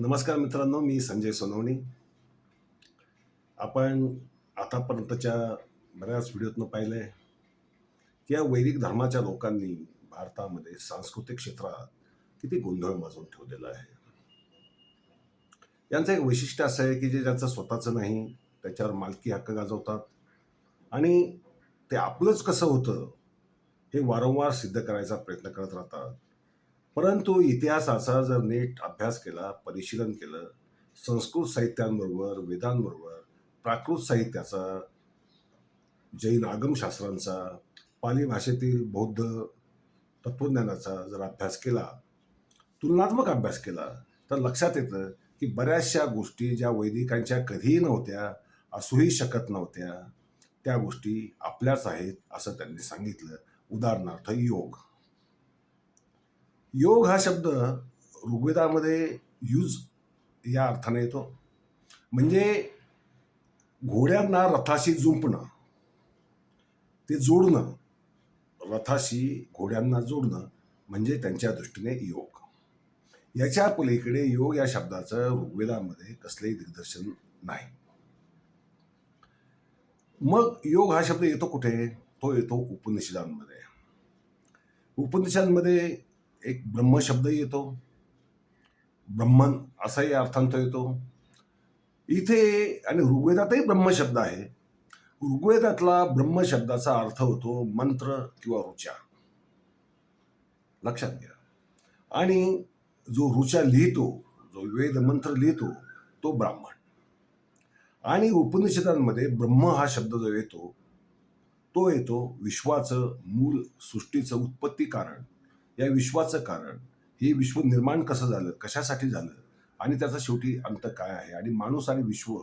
नमस्कार मित्रांनो मी संजय सोनवणे. आपण आतापर्यंतच्या बऱ्याच व्हिडिओतनं पाहिलं आहे की या वैदिक धर्माच्या लोकांनी भारतामध्ये सांस्कृतिक क्षेत्रात किती गोंधळ माजून ठेवलेला आहे. यांचं एक वैशिष्ट्य असं आहे की जे ज्यांचं स्वतःचं नाही त्याच्यावर मालकी हक्क गाजवतात. आणि ते आपलंच कसं होतं हे वारंवार सिद्ध करायचा प्रयत्न करत राहतात. परंतु इतिहासाचा जर नीट अभ्यास केला परिशीलन केलं संस्कृत साहित्यांबरोबर वेदांबरोबर प्राकृत साहित्याचा जैन आगमशास्त्रांचा पाली भाषेतील बौद्ध तत्त्वज्ञानाचा जर अभ्यास केला तुलनात्मक अभ्यास केला तर लक्षात येतं की बऱ्याचशा गोष्टी ज्या वैदिकांच्या कधीही नव्हत्या असूही शकत नव्हत्या त्या गोष्टी आपल्याच आहेत असं त्यांनी सांगितलं. उदाहरणार्थ योग. योग हा शब्द ऋग्वेदामध्ये यूज या अर्थाने येतो. म्हणजे घोड्यांना रथाशी जुंपणं ते जोडणं रथाशी घोड्यांना जोडणं म्हणजे त्यांच्या दृष्टीने योग. याच्या पलीकडे योग या शब्दाचं ऋग्वेदामध्ये कसलेही दिग्दर्शन नाही. मग योग हा शब्द येतो कुठे? तो येतो उपनिषदांमध्ये. उपनिषदांमध्ये एक ब्रह्म शब्द येतो. ब्रह्मन असाही अर्थांत येतो. इथे आणि ऋग्वेदातही ब्रह्म शब्द आहे. ऋग्वेदातला ब्रह्म शब्दाचा अर्थ होतो मंत्र किंवा ऋचा. लक्षात घ्या. आणि जो ऋचा लिहितो जो वेद मंत्र लिहितो तो ब्राह्मण. आणि उपनिषदांमध्ये ब्रह्म हा शब्द जो येतो तो येतो विश्वाचं मूल सृष्टीचं उत्पत्ती कारण. या विश्वाचं कारण. हे विश्व निर्माण कसं झालं? कशासाठी झालं? आणि त्याचा शेवटी अंत काय आहे? आणि माणूस आणि विश्व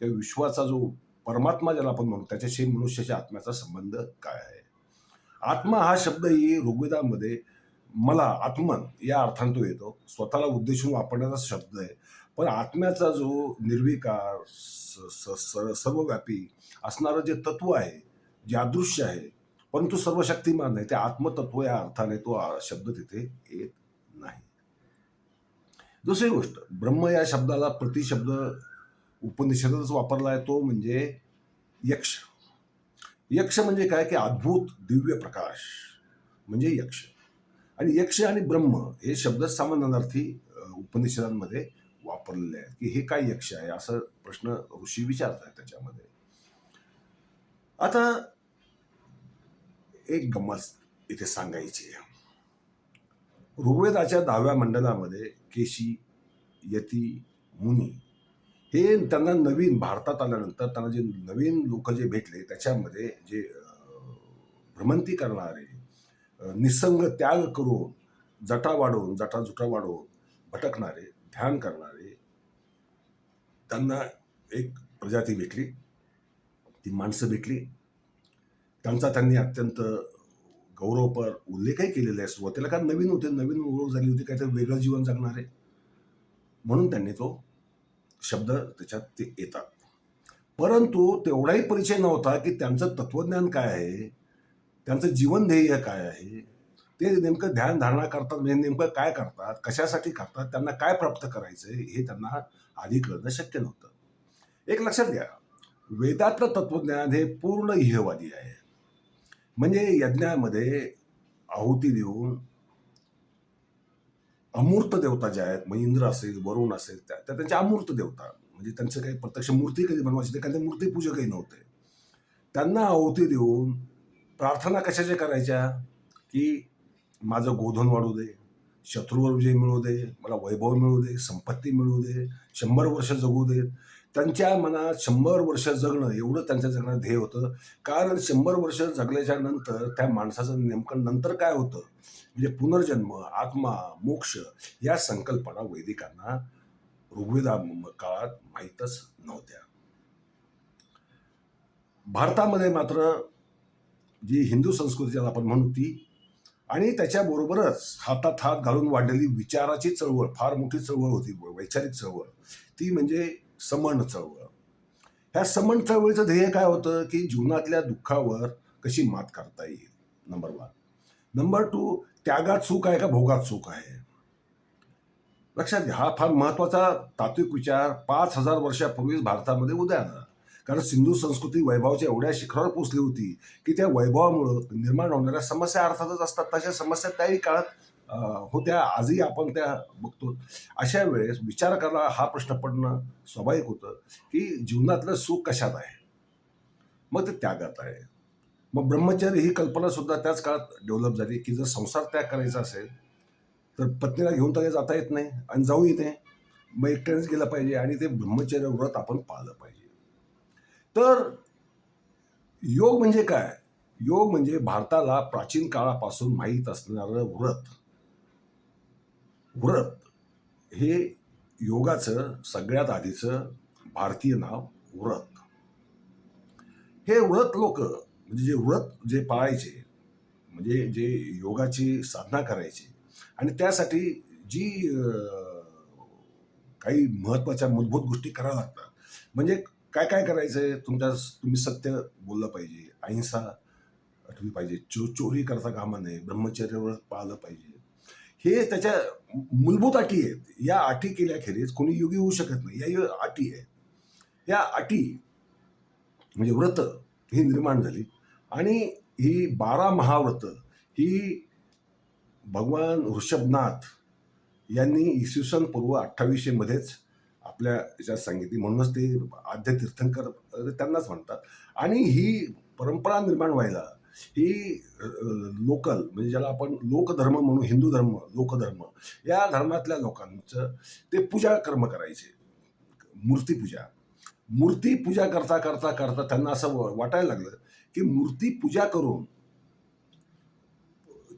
त्या विश्वाचा जो परमात्मा ज्याला आपण म्हणू त्याच्याशी मनुष्याच्या आत्म्याचा संबंध काय आहे? आत्मा हा शब्दही ऋग्वेदामध्ये मला आत्मन या अर्थाने तो येतो. स्वतःला उद्देशून वापरण्याचा शब्द आहे. पण आत्म्याचा जो निर्विकार स- स- स- सर्वव्यापी असणारं जे तत्व आहे जे अदृश्य आहे परंतु सर्व शक्तिमान नाही ते आत्मतत्व या अर्थाने तो शब्द तिथे येत नाही. दुसरी गोष्ट ब्रह्म या शब्दाला प्रतिशब्द उपनिषदच वापरला आहे. तो म्हणजे यक्ष. यक्ष म्हणजे काय? की अद्भुत दिव्य प्रकाश. म्हणजे यक्ष. आणि यक्ष आणि ब्रह्म हे शब्द सामान्यार्थी उपनिषदांमध्ये वापरलेले आहेत. की हे काय यक्ष आहे? असं प्रश्न ऋषी विचारत आहे त्याच्यामध्ये. आता एक गंमत इथे सांगायची आहे. ऋग्वेदाच्या दहाव्या मंडलामध्ये केशी यती मुनी हे त्यांना नवीन भारतात आल्यानंतर त्यांना जे नवीन लोक जे भेटले त्याच्यामध्ये जे भ्रमंती करणारे निसंग त्याग करून जटा वाढवून जटाजुटा वाढवून भटकणारे ध्यान करणारे त्यांना एक प्रजाती भेटली ती माणसं भेटली त्यांचा त्यांनी अत्यंत गौरवपर उल्लेखही केलेला आहे सुरुवातीला कारण नवीन होते नवीन ओळख झाली होती काहीतरी वेगळं जीवन जगणार आहे. म्हणून त्यांनी तो शब्द त्याच्यात ते येतात. परंतु तेवढाही परिचय नव्हता की त्यांचं तत्वज्ञान काय आहे त्यांचं जीवन ध्येय काय आहे ते नेमकं ध्यान धारणा करतात म्हणजे नेमकं काय करतात कशासाठी करतात त्यांना काय प्राप्त करायचं हे त्यांना आधी कळणं शक्य नव्हतं. एक लक्षात घ्या वेदातलं तत्वज्ञान हे पूर्ण इहवादी आहे. म्हणजे यज्ञामध्ये आहुती देऊन अमूर्त देवता ज्या आहेत म्हणजे इंद्र असेल वरुण असेल त्या त्या त्यांच्या अमूर्त देवता. म्हणजे त्यांचं काही प्रत्यक्ष मूर्ती कधी बनवायची ते मूर्तीपूजकही नव्हते. त्यांना आहुती देऊन प्रार्थना कशाच्या करायच्या? की माझं गोधन वाढू दे शत्रूवर विजय मिळू दे मला वैभव मिळू दे संपत्ती मिळू दे शंभर वर्ष जगू दे. त्यांच्या मनात शंभर वर्ष जगणं एवढं त्यांच्या जगणं ध्येय होतं. कारण शंभर वर्ष जगल्याच्या नंतर त्या माणसाचं नेमकं नंतर काय होतं? म्हणजे पुनर्जन्म आत्मा मोक्ष या संकल्पना वैदिकांना ऋग्वेदा काळात माहीतच नव्हत्या. भारतामध्ये मात्र जी हिंदू संस्कृती ज्याला आपण म्हणू ती आणि त्याच्याबरोबरच हातात हात घालून वाढलेली विचाराची चळवळ फार मोठी चळवळ होती वैचारिक चळवळ. ती म्हणजे समण चळवळ ह्या समण चळवळीचं ध्येय काय होतं? की जीवनातल्या दुःखावर कशी मात करता येईल? नंबर वन नंबर टू त्यागात सुख आहे का भोगात सुख आहे? लक्षात घ्या हा फार महत्त्वाचा तात्विक विचार पाच हजार वर्षापूर्वीच भारतामध्ये उदय आला. कारण सिंधू संस्कृती वैभवाच्या एवढ्या शिखरावर पोचली होती की त्या वैभवामुळं निर्माण होणाऱ्या समस्या अर्थातच असतात. तशा समस्या त्याही काळात होत्या. आजही आपण त्या बघतो. अशा वेळेस विचार करायला हा प्रश्न पडणं स्वाभाविक होतं की जीवनातलं सुख कशात आहे? मग ते त्यागात आहे. मग ब्रह्मचर्य ही कल्पना सुद्धा त्याच काळात डेव्हलप झाली की जर संसार त्याग करायचा असेल तर पत्नीला घेऊन तर जाता येत नाही आणि जाऊ येते मग एकट्यानेच गेलं पाहिजे आणि ते ब्रह्मचर्य व्रत आपण पाळलं पाहिजे. तर योग म्हणजे काय? योग म्हणजे भारताला प्राचीन काळापासून माहीत असणारं व्रत. व्रत हे योगाचं सगळ्यात आधीचं भारतीय नाव व्रत हे व्रत लोक म्हणजे जे व्रत जे पाळायचे म्हणजे जे योगाची साधना करायची आणि त्यासाठी जी काही महत्त्वाच्या मूलभूत गोष्टी कराव्या लागतात. म्हणजे काय काय करायचंय? तुमच्या तुम्ही सत्य बोललं पाहिजे अहिंसा आठवली पाहिजे चो चोरी करता कामा नये ब्रह्मचर्यावर पाळलं पाहिजे. हे त्याच्या मूलभूत अटी आहेत. या अटी केल्याखेरीज कोणी योगी होऊ शकत नाही. या अटी आहेत. या अटी म्हणजे व्रत ही निर्माण झाली. आणि ही बारा महाव्रत ही भगवान ऋषभनाथ यांनी इसवी सन पूर्व अठ्ठावीसशे मध्येच आपल्या याच्यात सांगितली. म्हणूनच ते आद्य तीर्थंकर त्यांनाच म्हणतात. आणि ही परंपरा निर्माण व्हायला ही लोकल म्हणजे ज्याला आपण लोकधर्म म्हणू हिंदू धर्म लोकधर्म या धर्मातल्या लोकांचं ते पूजा कर्म करायचे. मूर्तीपूजा मूर्तीपूजा करता करता करता त्यांना असं वाटायला लागलं की मूर्तीपूजा करून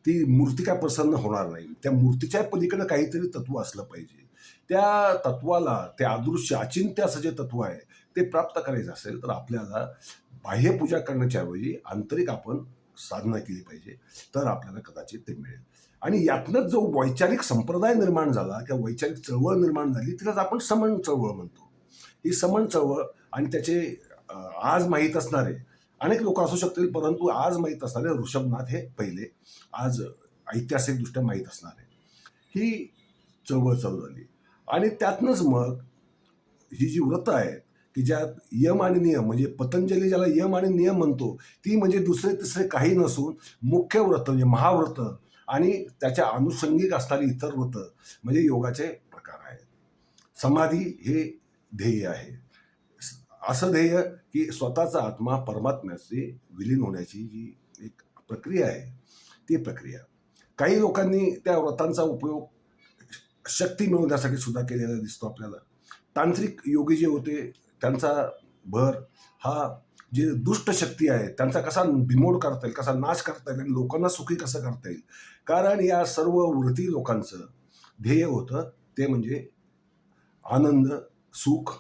ती मूर्ती काय प्रसन्न होणार नाही. त्या मूर्तीच्या पलीकडे काहीतरी तत्व असलं पाहिजे. त्या तत्वाला ते अदृश्य अचिंत्य असं जे तत्व आहे ते प्राप्त करायचं असेल तर आपल्याला बाह्य पूजा करण्याच्या ऐवजी आंतरिक आपण साधना केली पाहिजे तर आपल्याला कदाचित ते मिळेल. आणि यातनंच जो वैचारिक संप्रदाय निर्माण झाला किंवा वैचारिक चळवळ निर्माण झाली तिलाच आपण समन चळवळ म्हणतो. ही समन चळवळ आणि त्याचे आज माहीत असणारे अनेक लोक असू शकतील परंतु आज माहीत असणारे ऋषभनाथ हे पहिले आज ऐतिहासिकदृष्ट्या माहीत असणारे. ही चळवळ चालू झाली. आणि त्यातनंच मग ही जी व्रतं आहेत की ज्यात यम आणि नियम म्हणजे पतंजली ज्याला यम आणि नियम म्हणतो ती म्हणजे दुसरे तिसरे काही नसून मुख्य व्रत म्हणजे महाव्रत आणि त्याच्या अनुषंगिक असणारी इतर व्रत म्हणजे योगाचे प्रकार आहेत. समाधी हे ध्येय आहे. असं ध्येय की स्वतःचा आत्मा परमात्म्याचे विलीन होण्याची जी एक प्रक्रिया आहे ती प्रक्रिया. काही लोकांनी त्या व्रतांचा उपयोग शक्ती मिळवण्यासाठी सुद्धा केलेला दिसतो आपल्याला. तांत्रिक योगी जे होते त्यांचा भर हा जे दुष्ट शक्ती आहे त्यांचा कसा बिमोड करता येईल कसा नाश करता येईल आणि लोकांना सुखी कसं करता येईल? कारण या सर्व वृत्ती लोकांचं ध्येय होतं ते म्हणजे आनंद सुख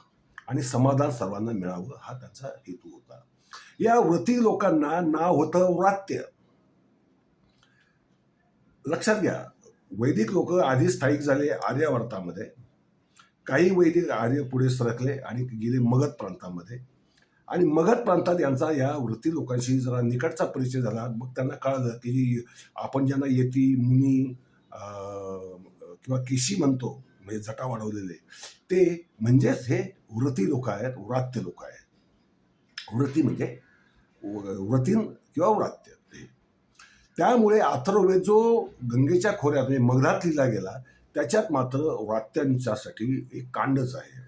आणि समाधान सर्वांना मिळावं हा त्यांचा हेतू होता. या व्रती लोकांना नाव होतं व्रात्य लक्षात घ्या वैदिक लोक आधी स्थायिक झाले आर्यावर्तामध्ये. काही वैदिक आर्य पुढे सरकले आणि गेले मगध प्रांतामध्ये. आणि मगध प्रांतात यांचा या वृत्ती लोकांशी जरा निकटचा परिचय झाला. मग त्यांना कळलं की आपण ज्यांना येती मुनी किंवा केशी म्हणतो म्हणजे जटा वाढवलेले ते म्हणजेच हे व्रती लोक आहेत व्रात्य लोक आहेत. व्रती म्हणजे व- व्रतीन किंवा व्रात्य. ते त्यामुळे अथर्ववेद जो गंगेच्या खोऱ्यात म्हणजे मगधात लिहिला गेला त्याच्यात मात्र व्रात्यांच्यासाठी एक कांडच आहे.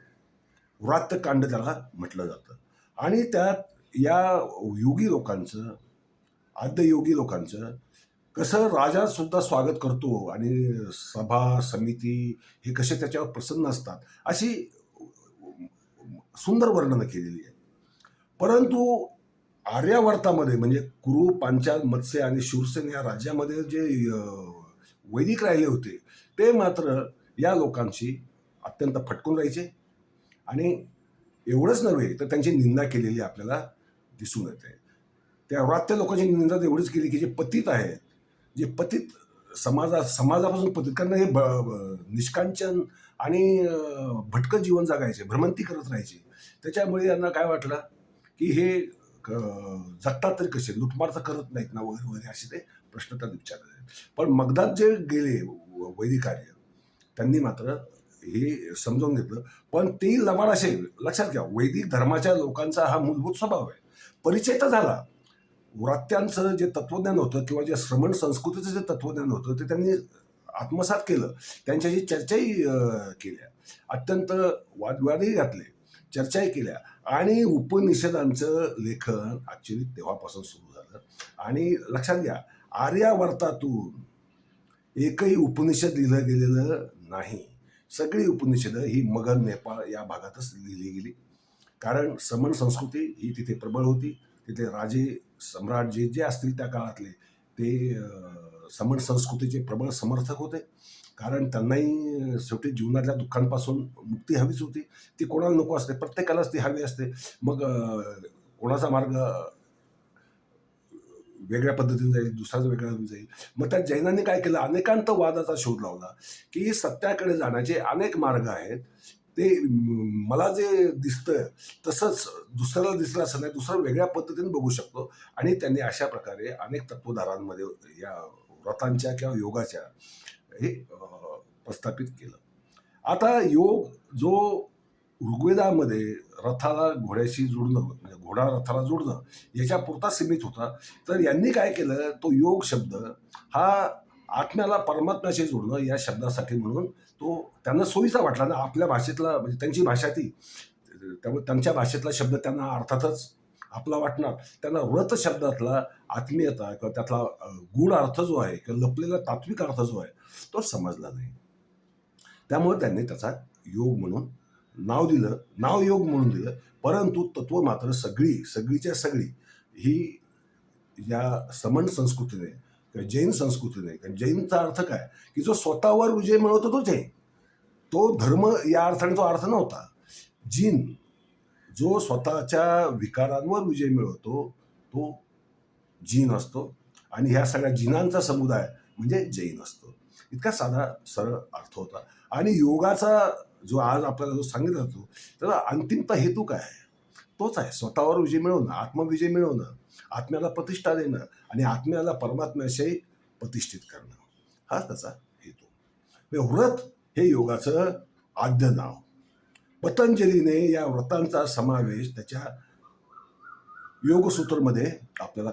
व्रात्यकांड त्याला म्हटलं जातं. आणि त्यात या योगी लोकांचं आद्ययोगी लोकांचं कसं राजासुद्धा स्वागत करतो आणि सभा समिती हे कसे त्याच्यावर प्रसन्न असतात अशी सुंदर वर्णनं केलेली आहे. परंतु आर्यावर्तामध्ये म्हणजे कुरु पांचाल मत्स्य आणि शिवसेन या राज्यामध्ये जे वैदिक राहिले होते ते मात्र या लोकांशी अत्यंत फटकून राहायचे. आणि एवढंच नव्हे तर त्यांची निंदा केलेली आपल्याला दिसून येते. त्या व्रात्य लोकांची निंदा तर एवढीच केली की जे पतित आहेत जे पतित समाजा समाजापासून पतित कारण हे ब ब- निष्कांचन आणि भटकं जीवन जगायचे भ्रमंती करत राहायचे. त्याच्यामुळे यांना काय वाटलं की हे क- जगतात तरी कसे? लुटमार तर करत नाहीत ना वगैरे वगैरे असे ते प्रश्न त्यात विचारले पण मगदात जे गेले व- वैदिक कार्य. त्यांनी मात्र हे समजावून घेतलं. पण ते लबाड असे लक्षात घ्या वैदिक धर्माच्या लोकांचा हा मूलभूत स्वभाव आहे. परिचय तर झाला. व्रात्यांचं जे तत्वज्ञान होतं किंवा जे श्रमण संस्कृतीचं जे तत्वज्ञान होतं ते त्यांनी आत्मसात केलं. त्यांच्याशी चर्चाही केल्या. अत्यंत वादविवादही घातले. चर्चाही केल्या. आणि उपनिषदांचं लेखन ॲक्च्युली तेव्हापासून सुरू झालं. आणि लक्षात घ्या आर्यावर्तातून एकही उपनिषद लिहिलं गेलेलं नाही. सगळी उपनिषदं ही मगध नेपाळ या भागातच लिहिली गेली. कारण समन संस्कृती ही तिथे प्रबळ होती. तिथे राजे सम्राट जे जे असतील त्या काळातले ते समन समण संस्कृतीचे प्रबळ समर्थक होते. कारण त्यांनाही शेवटी जीवनातल्या दुःखांपासून मुक्ती हवीच होती. ती कोणाला नको असते? प्रत्येकालाच ती हवी असते. मग कोणाचा मार्ग वेगळ्या पद्धतीने जाईल दुसराच वेगळा होऊन जाईल. मग त्या जैनांनी काय केलं? अनेकांत वादाचा शोध लावला की सत्याकडे जाण्याचे अनेक मार्ग आहेत. ते मला जे दिसतं तसंच दुसऱ्याला दिसलं असं नाही दुसरं वेगळ्या पद्धतीने बघू शकतो. आणि त्यांनी अशा प्रकारे अनेक तत्वधारांमध्ये या व्रतांच्या किंवा योगाच्या हे प्रस्थापित केलं. आता योग जो ऋग्वेदामध्ये रथाला घोड्याशी जोडणं म्हणजे घोडा रथाला जोडणं याच्या पुरता सीमित होता. तर यांनी काय केलं तो योग शब्द हा आत्म्याला परमात्म्याशी जोडणं या शब्दासाठी म्हणून तो त्यांना सोयीचा वाटला. ना आपल्या भाषेतला म्हणजे त्यांची भाषा ती त्यामुळे त्यांच्या भाषेतला शब्द त्यांना अर्थातच आपला वाटणार. त्यांना व्रत शब्दातला आत्मीयता किंवा त्यातला गुण गूढ अर्थ जो आहे किंवा लपलेला तात्विक अर्थ जो आहे तो समजला नाही. त्यामुळे त्यांनी त्याचा योग म्हणून नाव दिलं नाव योग म्हणून दिलं परंतु तत्व मात्र सगळी सगळीच्या सगळी ही या समन संस्कृतीने किंवा जैन संस्कृतीने कारण जैनचा अर्थ काय? की जो स्वतःवर विजय मिळवतो तो जैन तो धर्म या अर्थाने तो अर्थ नव्हता. जीन जो स्वतःच्या विकारांवर विजय मिळवतो तो जीन असतो. आणि ह्या सगळ्या जिनांचा समुदाय म्हणजे जैन असतो. इतका साधा सरळ अर्थ होता. आणि योगाचा जो आज आपल्याला जो सांगितला जातो त्याचा अंतिमता हेतू काय आहे? तोच आहे. स्वतःवर विजय मिळवणं आत्मविजय मिळवणं आत्म्याला प्रतिष्ठा देणं आणि आत्म्याला परमात्म्याशी प्रतिष्ठित करणं. हा त्याचा हेतू. म्हणजे व्रत हे योगाचं आद्य नाव. पतंजलीने या व्रतांचा समावेश त्याच्या योगसूत्रमध्ये आपल्याला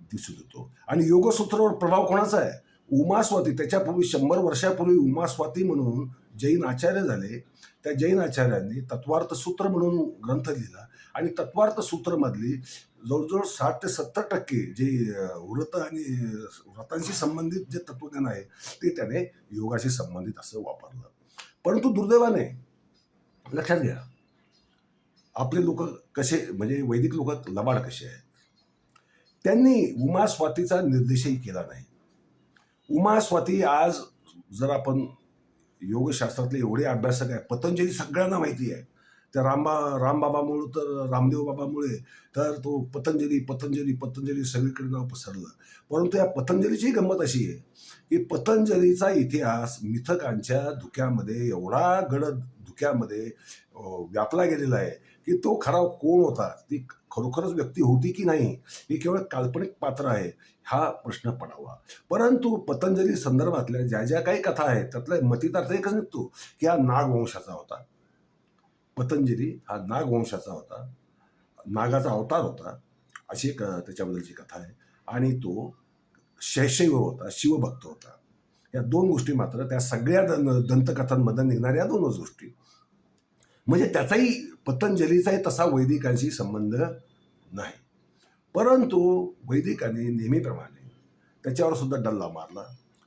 दिसून येतो. आणि योगसूत्रावर प्रभाव कोणाचा आहे? उमास्वाती त्याच्यापूर्वी शंभर वर्षापूर्वी उमास्वाती म्हणून जैन आचार्य झाले. त्या जैन आचार्यांनी तत्वार्थ सूत्र म्हणून ग्रंथ लिहिला आणि तत्वार्थ सूत्रमधली जवळजवळ साठ ते सत्तर टक्के जे व्रत आणि व्रतांशी संबंधित जे तत्वज्ञान आहे ते त्याने योगाशी संबंधित असं वापरलं. परंतु दुर्दैवाने लक्षात घ्या आपले लोक कसे म्हणजे वैदिक लोक लबाड कसे आहेत? त्यांनी उमा स्वातीचा निर्देशही केला नाही. उमा स्वाती आज जर आपण योगशास्त्रातले एवढे अभ्यासक आहे पतंजली सगळ्यांना माहिती आहे. त्या रामबा रामबाबामुळे तर रामदेव बाबामुळे तर तो पतंजली पतंजली पतंजली सगळीकडे नाव पसरलं. परंतु या पतंजलीची गंमत अशी आहे की पतंजलीचा इतिहास मिथकांच्या धुक्यामध्ये एवढा गडद धुक्यामध्ये व्यापला गेलेला आहे की तो खरा कोण होता? ती खरोखरच व्यक्ती होती की नाही? ही केवळ काल्पनिक पात्र आहे हा प्रश्न पडावा. परंतु पतंजली संदर्भातल्या ज्या ज्या काही कथा आहेत त्यातला मतितार्थ एकच निघतो की हा नागवंशाचा होता. पतंजली हा नागवंशाचा होता. नागाचा अवतार होता अशी एक त्याच्याबद्दलची कथा आहे. आणि तो शैशैव होता शिवभक्त होता. या दोन गोष्टी मात्र त्या सगळ्या दंतकथांमधून निघणाऱ्या दोनच गोष्टी. म्हणजे त्याचाही पतंजलीचाही तसा वैदिकांशी संबंध नाही. परंतु वैदिकांनी नेहमीप्रमाणे त्याच्यावर सुद्धा डल्ला मारला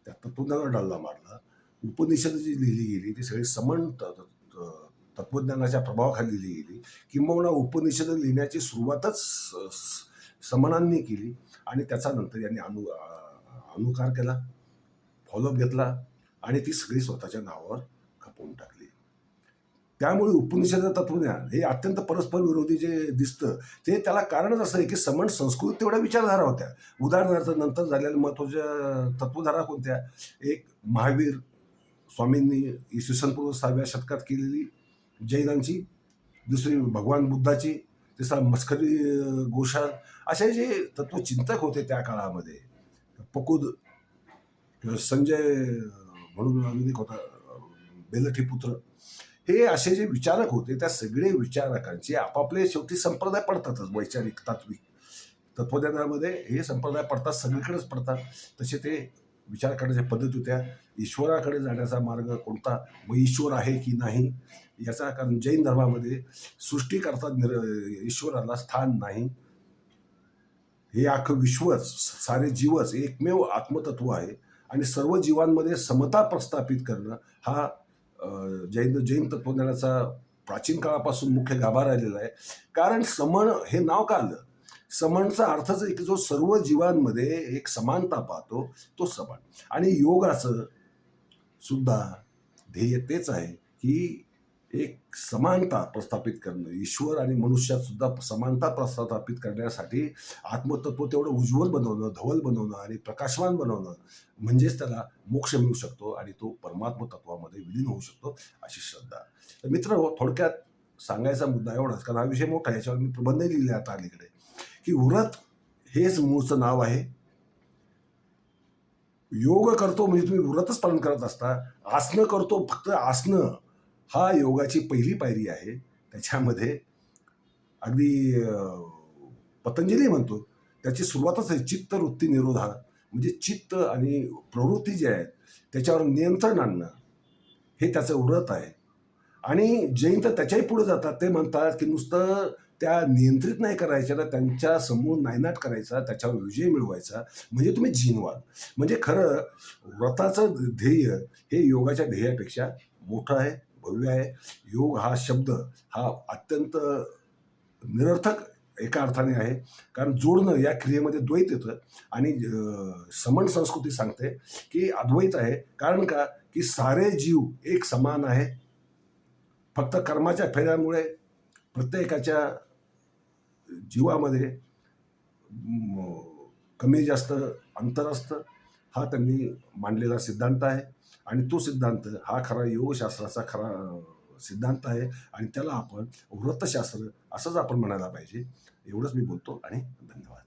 त्या तत्वज्ञानावर डल्ला मारला. उपनिषद जी लिहिली गेली ती सगळी समन त- तत्वज्ञानाच्या प्रभावाखाली लिहिली गेली. किंबहुना उपनिषद लिहिण्याची सुरुवातच समनांनी केली आणि त्याचा नंतर यांनी अनु अनुकार केला फॉलोअप घेतला आणि ती सगळी स्वतःच्या नावावर खपवून टाकली. त्यामुळे उपनिषद तत्वज्ञान हे अत्यंत परस्पर विरोधी जे दिसतं ते त्याला कारणच असं आहे की समण संस्कृत तेवढ्या विचारधारा होत्या. उदाहरणार्थ नंतर झालेल्या महत्त्वाच्या तत्वधारा कोणत्या? एक महावीर स्वामींनी इसवी पूर्व सहाव्या शतकात केलेली जैनांची दुसरी भगवान बुद्धाची तिसरा मस्करी अं, असे जे तत्वचिंतक होते त्या काळामध्ये. पकुद किंवा संजय म्हणून अजून एक होता बेलठी पुत्र हे असे जे विचारक होते त्या सगळे विचारकांचे आपापले शेवटी संप्रदाय पडतातच वैचारिक तात्विक. तत्वज्ञानामध्ये हे संप्रदाय पडतात सगळीकडेच पडतात. तसे ते विचार करण्याच्या पद्धती होत्या ईश्वराकडे जाण्याचा मार्ग कोणता? व ईश्वर आहे की नाही? याचा कारण जैन धर्मामध्ये सृष्टीकरता निर ईश्वराला स्थान नाही. हे अख्खं विश्वच सारे जीवच एकमेव आत्मतत्व आहे. आणि सर्व जीवांमध्ये समता प्रस्थापित करणं हा जैन जैन तत्वज्ञानाचा प्राचीन काळापासून मुख्य गाभा राहिलेला आहे. कारण समण हे नाव का आलं? समणचा अर्थच आहे की जो सर्व जीवांमध्ये एक समानता पाहतो तो समण आणि योगाचं सुद्धा ध्येय तेच आहे की एक समानता प्रस्थापित करणं ईश्वर आणि मनुष्यात सुद्धा समानता प्रस्थापित करण्यासाठी आत्मतत्व तेवढं उज्ज्वल बनवणं धवल बनवणं आणि प्रकाशवान बनवणं म्हणजेच त्याला मोक्ष मिळू शकतो आणि तो परमात्म तत्वामध्ये विलीन होऊ शकतो अशी श्रद्धा. तर मित्र थोडक्यात सांगायचा मुद्दा एवढाच कारण हा विषय मोठा आहे याच्यावर मी प्रबंध लिहिले आता अलीकडे की व्रत हेच मूळचं नाव आहे. योग करतो म्हणजे तुम्ही व्रतच पालन करत असता आसनं करतो फक्त आसनं. हा योगाची पहिली पायरी आहे. त्याच्यामध्ये अगदी पतंजली म्हणतो त्याची सुरुवातच आहे चित्त वृत्ती निरोधा म्हणजे चित्त आणि प्रवृत्ती जी आहेत त्याच्यावर नियंत्रण आणणं हे त्याचं व्रत आहे. आणि जैन तर त्याच्याही पुढे जातात. ते म्हणतात की नुसतं त्या नियंत्रित नाही करायच्या तर त्यांच्यासमोर नायनाट करायचा त्याच्यावर विजय मिळवायचा. म्हणजे तुम्ही जीनवाद म्हणजे खरं व्रताचं ध्येय हे योगाच्या ध्येयापेक्षा मोठं आहे. भव्य आहे योग हा शब्द हा अत्यंत निरर्थक एका अर्थाने आहे. कारण जोडणं या क्रियेमध्ये द्वैत येतं आणि समन संस्कृती सांगते की अद्वैत आहे. कारण का? की सारे जीव एक समान आहे. फक्त कर्माच्या फेऱ्यामुळे प्रत्येकाच्या जीवामध्ये कमी जास्त अंतर असतं. हा त्यांनी मांडलेला सिद्धांत आहे. आणि तो सिद्धांत हा खरा योगशास्त्राचा खरा सिद्धांत आहे आणि त्याला आपण व्रतशास्त्र असंच आपण म्हणायला पाहिजे. एवढंच मी बोलतो आणि धन्यवाद.